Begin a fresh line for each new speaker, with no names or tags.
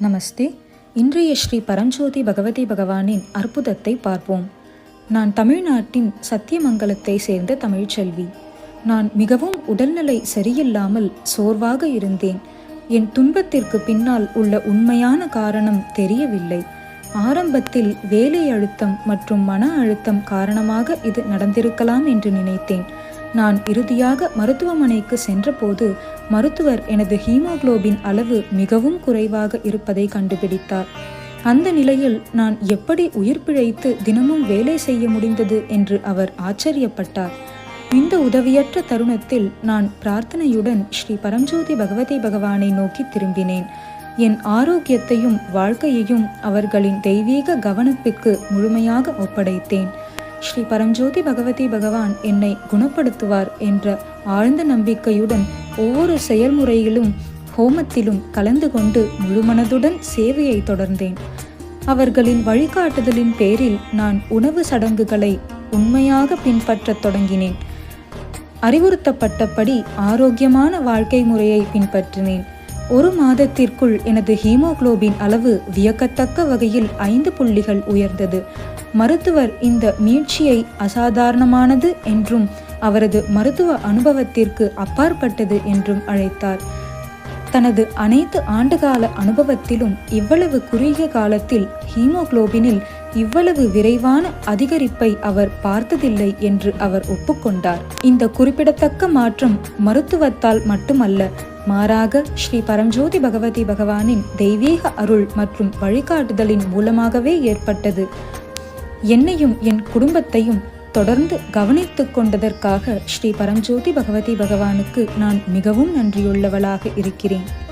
நமஸ்தே. இன்றைய ஸ்ரீ பரஞ்சோதி பகவதி பகவானின் அற்புதத்தை பார்ப்போம். நான் தமிழ்நாட்டின் சத்தியமங்கலத்தை சேர்ந்த தமிழ்ச்செல்வி. நான் மிகவும் உடல்நிலை சரியில்லாமல் சோர்வாக இருந்தேன். என் துன்பத்திற்கு பின்னால் உள்ள உண்மையான காரணம் தெரியவில்லை. ஆரம்பத்தில் வேலை அழுத்தம் மற்றும் மன அழுத்தம் காரணமாக இது நடந்திருக்கலாம் என்று நினைத்தேன். நான் இறுதியாக மருத்துவமனைக்கு சென்றபோது மருத்துவர் எனது ஹீமோகுளோபின் அளவு மிகவும் குறைவாக இருப்பதை கண்டுபிடித்தார். அந்த நிலையில் நான் எப்படி உயிர் பிழைத்து தினமும் வேலை செய்ய முடிந்தது என்று அவர் ஆச்சரியப்பட்டார். இந்த உதவியற்ற தருணத்தில் நான் பிரார்த்தனையுடன் ஸ்ரீ பரம்ஜோதி பகவதி பகவானை நோக்கி திரும்பினேன். என் ஆரோக்கியத்தையும் வாழ்க்கையையும் அவர்களின் தெய்வீக கவனிப்பிற்கு முழுமையாக ஒப்படைத்தேன். ஸ்ரீ பரம்ஜோதி பகவதி பகவான் என்னை குணப்படுத்துவார் என்ற ஆழ்ந்த நம்பிக்கையுடன் ஒவ்வொரு செயல்முறையிலும் ஹோமத்திலும் கலந்து கொண்டு முழுமனதுடன் சேவையை தொடர்ந்தேன். அவர்களின் வழிகாட்டுதலின் பேரில் நான் உணவு சடங்குகளை உண்மையாக பின்பற்றத் தொடங்கினேன். அறிவுறுத்தப்பட்டபடி ஆரோக்கியமான வாழ்க்கை முறையை பின்பற்றினேன். ஒரு மாதத்திற்குள் எனது ஹீமோகுளோபின் அளவு வியக்கத்தக்க வகையில் ஐந்து புள்ளிகள் உயர்ந்தது. மருத்துவர் இந்த மீழ்ச்சியை அசாதாரணமானது என்றும் அவரது மருத்துவ அனுபவத்திற்கு அப்பாற்பட்டது என்றும் அழைத்தார். தனது அனைத்து ஆண்டுகால அனுபவத்திலும் இவ்வளவு குறுகிய காலத்தில் ஹீமோகுளோபினில் இவ்வளவு விரைவான அதிகரிப்பை அவர் பார்த்ததில்லை என்று அவர் ஒப்புக்கொண்டார். இந்த குறிப்பிடத்தக்க மாற்றம் மருத்துவத்தால் மட்டுமல்ல மாறாக ஸ்ரீ பரம்ஜோதி பகவதி பகவானின் தெய்வீக அருள் மற்றும் வழிகாட்டுதலின் மூலமாகவே ஏற்பட்டது. என்னையும் என் குடும்பத்தையும் தொடர்ந்து கவனித்துக் கொண்டதற்காக ஸ்ரீ பரம்ஜோதி பகவதி பகவானுக்கு நான் மிகவும் நன்றியுள்ளவளாக இருக்கிறேன்.